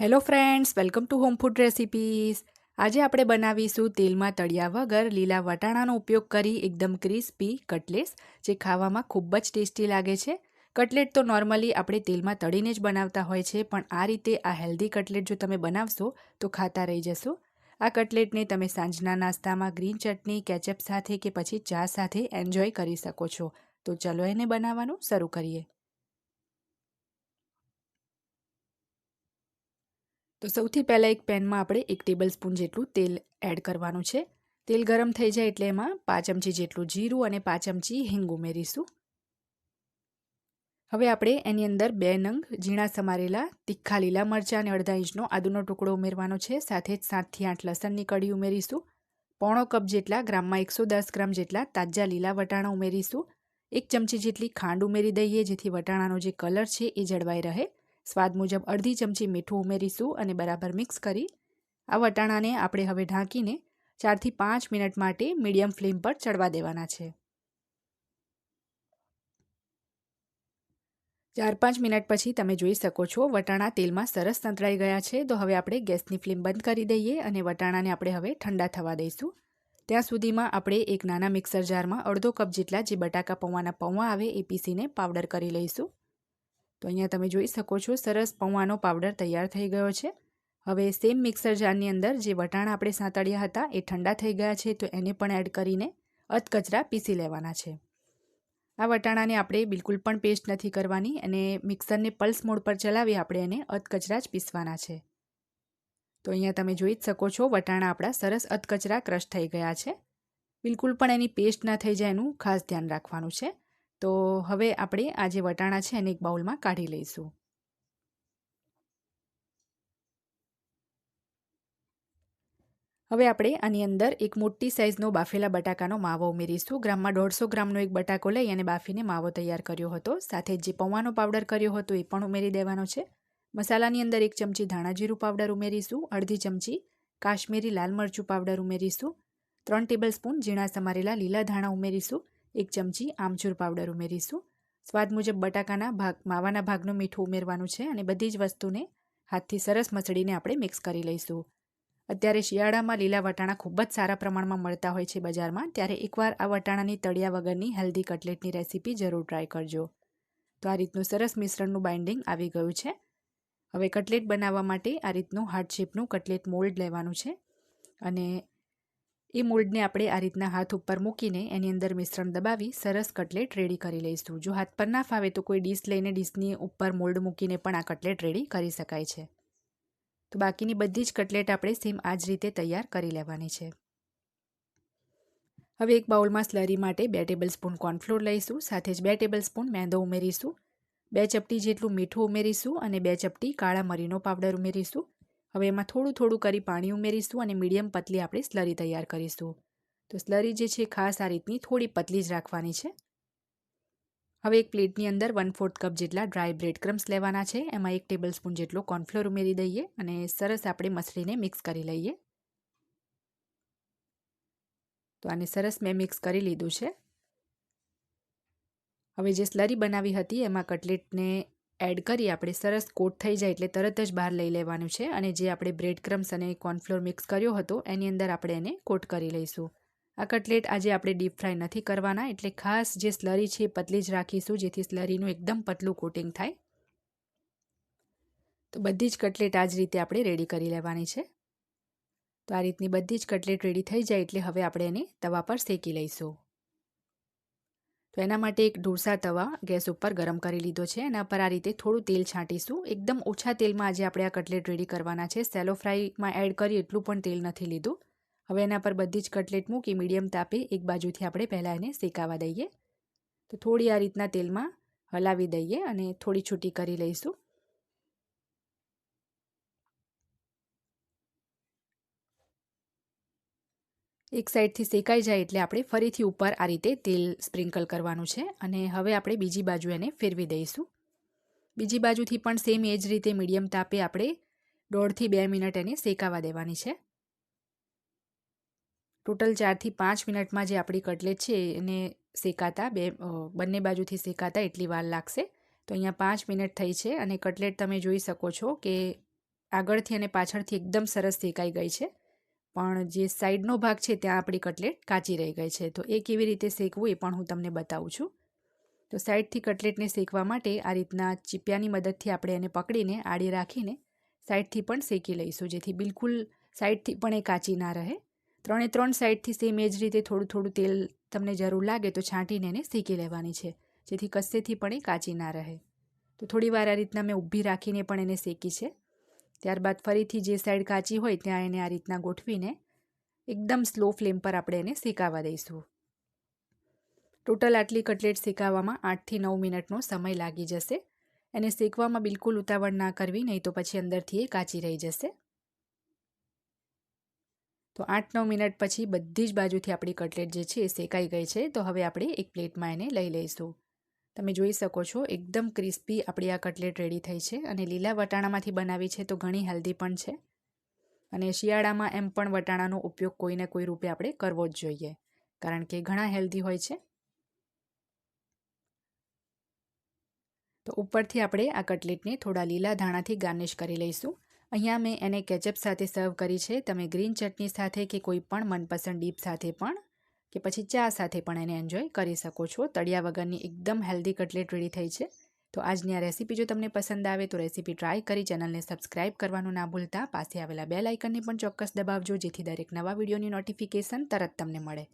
Hello friends welcome to home food recipes આજે આપણે બનાવીશું તેલમાં તળ્યા વગર લીલા વટાણાનો ઉપયોગ કરી એકદમ ક્રિસ્પી કટલેટ્સ, જે ખાવામાં ખૂબ જ ટેસ્ટી લાગે છે. કટલેટ તો નોર્મલી આપણે તેલમાં તળીને જ બનાવતા હોય છે, પણ આ રીતે આ હેલ્ધી કટલેટ જો તમે બનાવશો, તો ખાતા રહી જશો. આ કટલેટને તમે સાંજના નાસ્તામાં ગ્રીન ચટણી કેચઅપ સાથે કે પછી ચા સાથે એન્જોય કરી શકો છો. તો ચલો એને બનાવવાનું શરૂ કરીએ. તો સૌથી પહેલાં એક પેનમાં આપણે એક ટેબલ સ્પૂન જેટલું તેલ એડ કરવાનું છે. તેલ ગરમ થઈ જાય એટલે એમાં પાંચ ચમચી જેટલું જીરું અને પાંચ ચમચી હિંગ ઉમેરીશું. હવે આપણે એની અંદર બે નંગ ઝીણા સમારેલા તીખા લીલા મરચાં અને અડધા ઇંચનો આદુનો ટુકડો ઉમેરવાનો છે. સાથે જ સાતથી આઠ લસણની કડી ઉમેરીશું. પોણો કપ જેટલા ગ્રામમાં એકસો દસ ગ્રામ જેટલા તાજા લીલા વટાણા ઉમેરીશું. એક ચમચી જેટલી ખાંડ ઉમેરી દઈએ જેથી વટાણાનો જે કલર છે એ જળવાઈ રહે. સ્વાદ મુજબ અડધી ચમચી મીઠું ઉમેરીશું અને બરાબર મિક્સ કરી આ વટાણાને આપણે હવે ઢાંકીને ચારથી પાંચ મિનિટ માટે મીડિયમ ફ્લેમ પર ચડવા દેવાના છે. ચાર પાંચ મિનિટ પછી તમે જોઈ શકો છો વટાણા તેલમાં સરસ સંતળાઈ ગયા છે. તો હવે આપણે ગેસની ફ્લેમ બંધ કરી દઈએ અને વટાણાને આપણે હવે ઠંડા થવા દઈશું. ત્યાં સુધીમાં આપણે એક નાના મિક્સર જારમાં અડધો કપ જેટલા જે બટાકા પૌવાના પૌવા આવે એ પીસીને પાવડર કરી લઈશું. તો અહીંયા તમે જોઈ શકો છો, સરસ પૌવાનો પાવડર તૈયાર થઈ ગયો છે. હવે સેમ મિક્સર જારની અંદર જે વટાણા આપણે સાંતળ્યા હતા એ ઠંડા થઈ ગયા છે, તો એને પણ એડ કરીને અધકચરા પીસી લેવાના છે. આ વટાણાને આપણે બિલકુલ પણ પેસ્ટ નથી કરવાની, અને મિક્સરને પલ્સ મોડ પર ચલાવી આપણે એને અધકચરા જ પીસવાના છે. તો અહીંયા તમે જોઈ જ શકો છો, વટાણા આપણા સરસ અધકચરા ક્રશ થઈ ગયા છે. બિલકુલ પણ એની પેસ્ટ ના થઈ જાય એનું ખાસ ધ્યાન રાખવાનું છે. તો હવે આપણે આ જે વટાણા છે એને એક બાઉલમાં કાઢી લઈશું. હવે આપણે આની અંદર એક મોટી સાઇઝનો બાફેલા બટાકાનો માવો ઉમેરીશું. ગ્રામમાં દોઢસો ગ્રામનો એક બટાકો લઈ અને બાફીને માવો તૈયાર કર્યો હતો. સાથે જે પૌવાનો પાવડર કર્યો હતો એ પણ ઉમેરી દેવાનો છે. મસાલાની અંદર એક ચમચી ધાણાજીરું પાવડર ઉમેરીશું. અડધી ચમચી કાશ્મીરી લાલ મરચું પાવડર ઉમેરીશું. ત્રણ ટેબલ સ્પૂન ઝીણા સમારેલા લીલા ધાણા ઉમેરીશું. એક ચમચી આમચૂર પાવડર ઉમેરીશું. સ્વાદ મુજબ બટાકાના ભાગ, માવાના ભાગનું મીઠું ઉમેરવાનું છે અને બધી જ વસ્તુને હાથથી સરસ મસળીને આપણે મિક્સ કરી લઈશું. અત્યારે શિયાળામાં લીલા વટાણા ખૂબ જ સારા પ્રમાણમાં મળતા હોય છે બજારમાં, ત્યારે એકવાર આ વટાણાની તળિયા વગરની હેલ્ધી કટલેટની રેસીપી જરૂર ટ્રાય કરજો. તો આ રીતનું સરસ મિશ્રણનું બાઇન્ડિંગ આવી ગયું છે. હવે કટલેટ બનાવવા માટે આ રીતનું હાર્ટ શેપનું કટલેટ મોલ્ડ લેવાનું છે. અને એ મોલ્ડને આપણે આ રીતના હાથ ઉપર મૂકીને એની અંદર મિશ્રણ દબાવી સરસ કટલેટ રેડી કરી લઈશું. જો હાથ પર ના ફાવે તો કોઈ ડીશ લઈને ડીશની ઉપર મોલ્ડ મૂકીને પણ આ કટલેટ રેડી કરી શકાય છે. તો બાકીની બધી જ કટલેટ આપણે સેમ આ જ રીતે તૈયાર કરી લેવાની છે. હવે એક બાઉલમાં સ્લરી માટે બે ટેબલ સ્પૂન કોર્નફ્લોર લઈશું, સાથે જ બે ટેબલ સ્પૂન મેંદો ઉમેરીશું, બે ચપટી જેટલું મીઠું ઉમેરીશું અને બે ચપટી કાળા મરીનો પાવડર ઉમેરીશું હવે એમાં થોડું થોડું કરી પાણી ઉમેરીશું અને મીડિયમ પતલી આપણે સ્લરી તૈયાર કરીશું. તો સ્લરી જે છે ખાસ આ રીતની થોડી પતલી જ રાખવાની છે. હવે એક પ્લેટની અંદર વન ફોર્થ કપ જેટલા ડ્રાય બ્રેડ ક્રમ્સ લેવાના છે. એમાં એક ટેબલ સ્પૂન જેટલો કોર્નફ્લોર ઉમેરી દઈએ અને સરસ આપણે મસળીને મિક્સ કરી લઈએ. તો આને સરસ મેં મિક્સ કરી લીધું છે. હવે જે સ્લરી બનાવી હતી એમાં કટલેટને એડ કરી આપણે સરસ કોટ થઈ જાય એટલે તરત જ બહાર લઈ લેવાનું છે. અને જે આપણે બ્રેડ ક્રમ્સ અને કોર્નફ્લોર મિક્સ કર્યો હતો, એની અંદર આપણે એને કોટ કરી લઈશું. આ કટલેટ આજે આપણે ડીપ ફ્રાય નથી કરવાના, એટલે ખાસ જે સ્લરી છે એ પતલી જ રાખીશું, જેથી સ્લરીનું એકદમ પતલું કોટિંગ થાય. તો બધી જ કટલેટ આ જ રીતે આપણે રેડી કરી લેવાની છે. તો આ રીતની બધી જ કટલેટ રેડી થઈ જાય એટલે હવે આપણે એને તવા પર શેકી લઈશું. તો એના માટે એક ઢોસા તવા ગેસ ઉપર ગરમ કરી લીધો છે. એના પર આ રીતે થોડું તેલ છાંટીશું. એકદમ ઓછા તેલમાં આજે આપણે આ કટલેટ રેડી કરવાના છે. સેલો ફ્રાઈમાં એડ કરી એટલું પણ તેલ નથી લીધું. હવે એના પર બધી જ કટલેટ મૂકી મીડિયમ તાપે એક બાજુથી આપણે પહેલાં એને શેકાવા દઈએ. તો થોડી આ રીતના તેલમાં હલાવી દઈએ અને થોડી છૂટી કરી લઈશું. એક સાઈડથી શેકાઈ જાય એટલે આપણે ફરીથી ઉપર આ રીતે તેલ સ્પ્રિંકલ કરવાનું છે અને હવે આપણે બીજી બાજુ એને ફેરવી દઈશું. બીજી બાજુથી પણ સેમ એ જ રીતે મીડિયમ તાપે આપણે દોઢથી બે મિનિટ એને શેકાવા દેવાની છે. ટોટલ ચારથી પાંચ મિનિટમાં જે આપણી કટલેટ છે એને શેકાતા બે બંને બાજુથી શેકાતા એટલી વાર લાગશે. તો અહીંયા પાંચ મિનિટ થઈ છે અને કટલેટ તમે જોઈ શકો છો કે આગળથી અને પાછળથી એકદમ સરસ શેકાઈ ગઈ છે. પણ જે સાઈડનો ભાગ છે ત્યાં આપણી કટલેટ કાચી રહી ગઈ છે. તો એ કેવી રીતે શેકવું એ પણ હું તમને બતાવું છું. તો સાઈડથી કટલેટને શેકવા માટે આ રીતના ચીપિયાની મદદથી આપણે એને પકડીને આડી રાખીને સાઈડથી પણ શેકી લઈશું, જેથી બિલકુલ સાઈડથી પણ એ કાચી ના રહે. ત્રણે ત્રણ સાઈડથી સેમ એ જ રીતે થોડું થોડું તેલ તમને જરૂર લાગે તો છાંટીને એને શેકી લેવાની છે, જેથી કસ્સેથી પણ એ કાચી ના રહે. તો થોડી વાર આ રીતના મેં ઊભી રાખીને પણ એને શેકી છે. ત્યારબાદ ફરીથી જે સાઈડ કાચી હોય ત્યાં એને આ રીતના ગોઠવીને એકદમ સ્લો ફ્લેમ પર આપણે એને શેકાવા દઈશું. ટોટલ આટલી કટલેટ શેકાવામાં આઠથી નવ મિનિટનો સમય લાગી જશે. એને શેકવામાં બિલકુલ ઉતાવળ ના કરવી, નહીં તો પછી અંદરથી એ કાચી રહી જશે. તો આઠ નવ મિનિટ પછી બધી જ બાજુથી આપણી કટલેટ જે છે એ શેકાઈ ગઈ છે, તો હવે આપણે એક પ્લેટમાં એને લઈ લઈશું. તમે જોઈ શકો છો, એકદમ ક્રિસ્પી આપણી આ કટલેટ રેડી થઈ છે અને લીલા વટાણામાંથી બનાવી છે તો ઘણી હેલ્ધી પણ છે. અને શિયાળામાં એમ પણ વટાણાનો ઉપયોગ કોઈને કોઈ રૂપે આપણે કરવો જ જોઈએ, કારણ કે ઘણા હેલ્ધી હોય છે. તો ઉપરથી આપણે આ કટલેટને થોડા લીલા ધાણાથી ગાર્નિશ કરી લઈશું. અહીંયા મેં એને કેચઅપ સાથે સર્વ કરી છે, તમે ગ્રીન ચટણી સાથે કે કોઈ પણ મનપસંદ ડીપ સાથે પણ કે પછી ચા સાથે પણ એને એન્જોય કરી શકો છો. તળિયા વગરની એકદમ હેલ્ધી કટલેટ રેડી થઈ છે. તો આજની આ રેસીપી જો તમને પસંદ આવે તો રેસીપી ટ્રાય કરી ચેનલને સબસ્ક્રાઇબ કરવાનું ના ભૂલતા. પાસે આવેલા બે લાઇકનને પણ ચોક્કસ દબાવજો જેથી દરેક નવા વિડીયોની નોટિફિકેશન તરત તમને મળે.